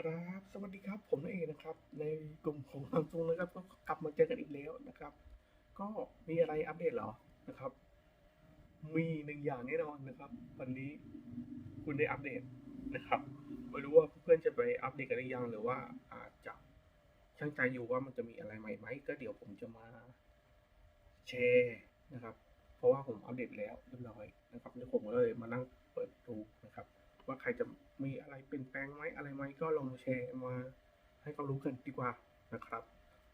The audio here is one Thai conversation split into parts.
ครับ สวัสดีครับ ผมนั่นเองนะครับ ในกลุ่มของซัมซุงนะครับ ก็กลับมาเจอกันอีกแล้วนะครับ ก็มีอะไรอัปเดตเหรอนะครับ มีหนึ่งอย่างแน่นอนนะครับ วันนี้คุณได้อัปเดตนะครับไม่รู้ว่าเพื่อนจะไปอัปเดตกันหรือยังหรือว่าอาจจะช่างใจอยู่ว่ามันจะมีอะไรใหม่ไหมก็เดี๋ยวผมจะมาแชร์นะครับ เพราะว่าผมอัปเดตแล้วเรียบร้อยนะครับเดี๋ยวผมก็เลยมานั่ง แชร์มาให้เขารู้กันดีกว่านะครับ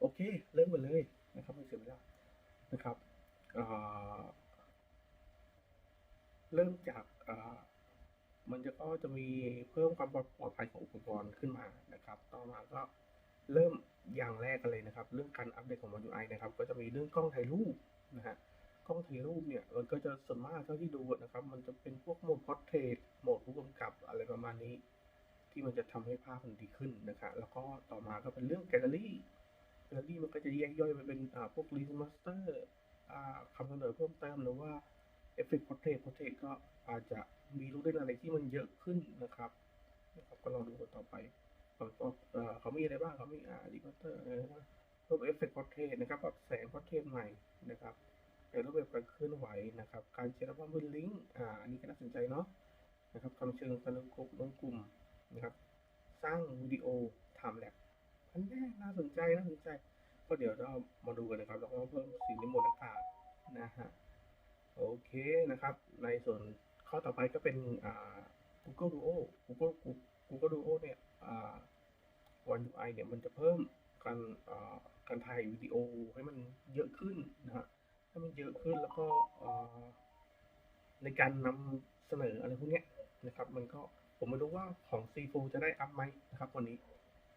โอเค เริ่มกันเลยนะครับไม่เสียเวลานะครับเเริ่มจากมันจะก็จะมีเพิ่มความปลอดภัยของอุปกรณ์ขึ้นมานะครับ ต่อมาก็เริ่มอย่างแรกกันเลยนะครับ เรื่องการอัปเดตของ MIUI นะครับ ก็จะมีเรื่องกล้องถ่ายรูปนะฮะกล้องถ่ายรูปเนี่ยมันก็จะส่วนมากเท่าที่ดูนะครับ มันจะเป็นพวกโหมดพอร์เทรตโหมดผู้กำกับอะไรประมาณนี้ ที่มันจะทำให้ภาพมันดีขึ้นนะครับแล้วก็ต่อมาก็เป็นเรื่องแกลเลอรี่แกลเลอรี่มันก็จะแยกย่อยไปเป็นพวกรีมาสเตอร์คำเสนอเพิ่มเติมหรือว่าเอฟเฟกต์พอร์เทรตพอร์เทรตก็อาจจะมีลูกเล่นอะไรที่มันเยอะขึ้นนะครับนะครับก็ลองดูกันต่อไปเขาเอ่อเขามีอะไรบ้างเขามีอ่ารีมาสเตอร์อะไรนะเพิ่มเอฟเฟกต์พอร์เทรตนะครับปรับแสงพอร์เทรตใหม่นะครับในรูปแบบการเคลื่อนไหว เพิ่มสีในหมดอากาศนะฮะโอเคนะครับ ในส่วนข้อต่อไปก็เป็นอ่า Google Duo Google Google Duo เนี่ยอ่า One UI เนี่ยมันจะเพิ่มการอ่าการถ่ายวิดีโอให้มันเยอะขึ้นนะฮะให้มันเยอะขึ้นแล้วก็อ่อในการนำเสนออะไรพวกนี้นะครับ มันก็ผมไม่รู้ว่าของ C4 จะได้อัพไหมนะครับวันนี้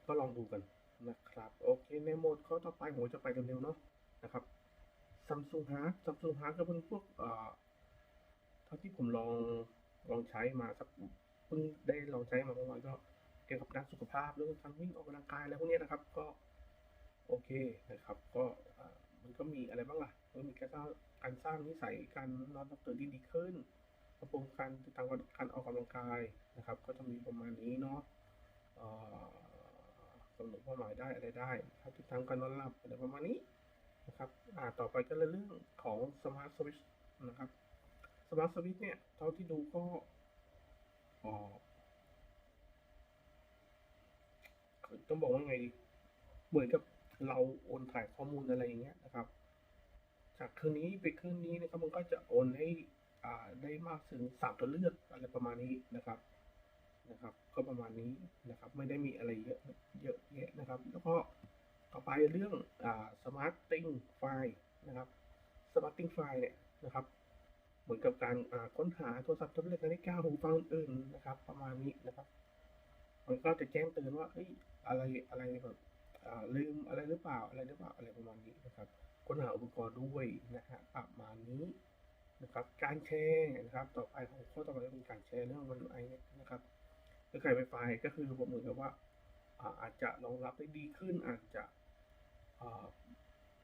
ก็ลองดูกันนะครับ โอเค ในโหมดข้อต่อไปผมจะไปเร็วๆเนาะ นะครับ Samsung Heart Samsung Heart ก็เป็นพวกเอ่อเท่าที่ผมลองลองใช้มาสักเพิ่งได้ลองใช้มาประมาณก็เกี่ยวกับด้านสุขภาพเรื่องการวิ่งออกกำลังกายอะไรพวกนี้นะครับ ก็โอเคนะครับ ก็มันก็มีอะไรบ้างล่ะมันมีการสร้างการสร้างนิสัยการนอนหลับตื่นที่ดีขึ้นปรับปรุงการติดตามการออกกำลังกายนะครับ ก็จะมีประมาณนี้เนาะกำหนดเป้าหมายได้อะไรได้ครับติดตามการนอนหลับอะไรประมาณนี้ นะครับอ่าต่อไปก็เรื่องของ Smart Switch นะครับ Smart Switch เนี่ย เท่าที่ดูก็ต้องบอกว่าไงดีเหมือนกับเราโอนถ่ายข้อมูลอะไรอย่างเงี้ยนะครับ จากเครื่องนี้ไปเครื่องนี้นะครับมันก็จะโอนให้อ่าได้มากถึงสามตัวเลือกอะไรประมาณนี้นะครับนะครับ ก็ประมาณนี้นะครับ ไม่ได้มีอะไรเยอะเยอะแยะนะครับ แล้วก็ ไปเรื่องอ่า smarting file นะครับ smarting file เนี่ยนะครับ เหมือนกับการค้นหาโทรศัพท์แท็บเล็ตนาฬิกาหูฟังอื่นๆนะครับ ประมาณนี้นะครับ มันก็จะแจ้งเตือนว่าเอ้ยอะไรอะไรแบบลืมอะไรหรือเปล่าอะไรหรือเปล่าอะไรประมาณนี้นะครับ ค้นหาอุปกรณ์ด้วยนะฮะประมาณนี้นะครับ การแชร์นะครับ ต่อไปของข้อต่อไปก็เป็นการแชร์เรื่องวันไอนะครับเครือข่ายไวไฟก็คือผมเหมือนกับว่าอาจจะรองรับได้ดีขึ้นอาจจะ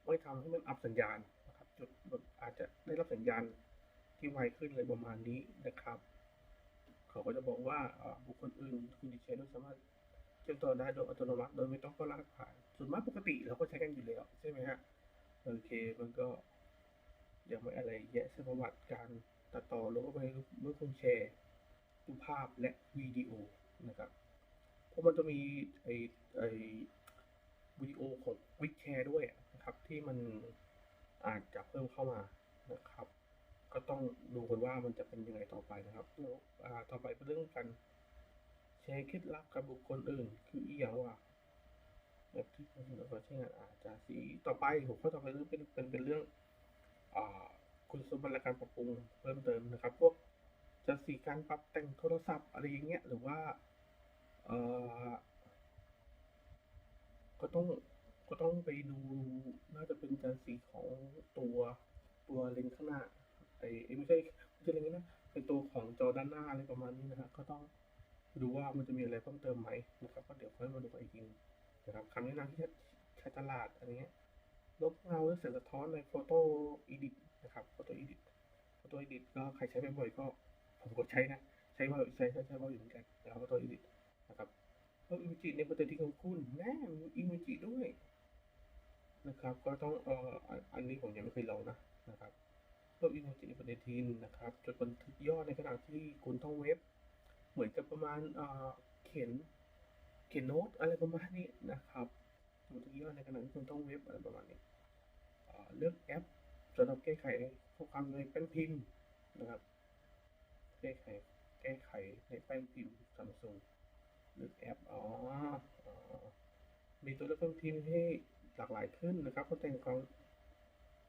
ไม่ทำให้มันอับสัญญาณนะครับจุดอาจจะได้รับสัญญาณที่ไวขึ้นเลยประมาณนี้นะครับเขาก็จะบอกว่าบุคคลอื่นคุณดิเชนสามารถเชื่อมต่อได้โดยอัตโนมัติโดยไม่ต้องเข้ารหัสผ่านส่วนมากปกติเราก็ใช้กันอยู่แล้วใช่ไหมฮะโอเคมันก็ยังไม่อะไรแยะเส้นประวัติการตัดต่อลงไปเมื่อคุณแชร์รูปภาพและวิดีโอนะครับเพราะมันจะมีไอไอ วิดีโอของวิกแชร์ด้วยนะครับที่มันอาจจะเพิ่มเข้ามานะครับ ก็ต้องดูกันว่ามันจะเป็นยังไงต่อไปนะครับแล้วต่อไปเป็นเรื่องการแชร์เคล็ดลับกับบุคคลอื่น คืออีอย่างว่าแบบที่คนอื่นเขาใช้งานอาจจะสีต่อไปหัวข้อต่อไปเรื่องเป็นเป็นเป็นเรื่องอ่าคุณสมบัติและการปรับปรุงเพิ่มเติมนะครับ พวกจะสีการปรับแต่งโทรศัพท์อะไรอย่างเงี้ยหรือว่าเอ่อ ก็ต้องก็ต้องไปดูน่าจะเป็นจานสีของตัวตัวเลนข้างหน้าไอ้ไอ้ไม่ใช่ไม่ใช่เลนข้างหน้าเป็นตัวของจอด้านหน้าอะไรประมาณนี้นะฮะก็ต้องดูว่ามันจะมีอะไรเพิ่มเติมไหมนะครับ ก็เดี๋ยวค่อยมาดูกันอีกทีนะครับคำแนะนำที่ใช้ตลาดอะไรเงี้ยลบเงาและแสงสะท้อนในโฟโต้อีดินะครับโฟโต้อีดิโฟโต้อีดิก็ใครใช้บ่อยๆก็ผมก็ใช้นะ ใช้บ่อยใช้ใช้บ่อยอยู่เหมือนกันนะครับโฟโต้อีดินะครับ เพิ่มอิมจิในปฏิทินของคุณแน่มีอิมจิด้วยนะครับ ก็ต้องเอ่ออันนี้ผมยังไม่เคยลองนะนะครับเพิ่มอิมจิในปฏิทินนะครับจดบันทึกยอดในขณะที่คุณท่องเว็บ เหมือนกับประมาณเอ่อเขียนเขียนโน้ตอะไรประมาณนี้นะครับบันทึกยอดในขณะที่คุณท่องเว็บอะไรประมาณนี้เอ่อเลือกแอปสำหรับแก้ไขข้อความในแป้นพิมพ์นะครับ แก้ไขแก้ไขในแป้นพิมพ์ซัมซุง หรือแอปอ๋อมีตัวเลือกแป้นพิมพ์ให้หลากหลายขึ้นนะครับก็แต่งความ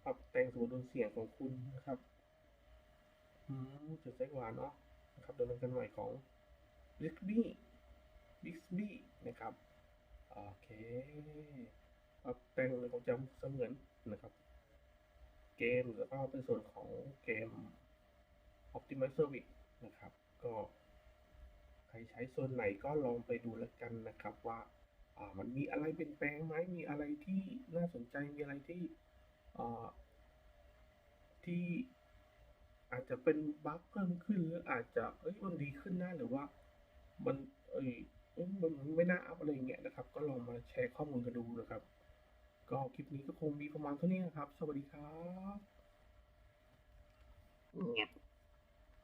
ปรับแต่งสมดุลเสียงของคุณนะครับอืมจุดไส้หวานเนาะนะครับดำเนินการใหม่ของ Bixby Bixby นะครับโอเคปรับแต่งในความจำเสมือนนะครับ เกมแล้วก็เป็นส่วนของเกม Optimize Service นะครับ ก็ รใช้ส่วนไหนก็ลองไปดูแล้วกันนะครับว่ามันมีอะไรเปลี่ยนแปลงไหมมีอะไรที่น่าสนใจมีอะไรที่ที่อาจจะเป็นบั๊กเพิ่มขึ้นหรืออาจจะเอ้ยมันดีขึ้นนะหรือว่ามันเอ้ยมันไม่น่าอัพอะไรอย่างเงี้ยนะครับ ก็ลองมาแชร์ข้อมูลกันดูนะครับ ก็คลิปนี้ก็คงมีประมาณเท่านี้นะครับ สวัสดีครับเงียบ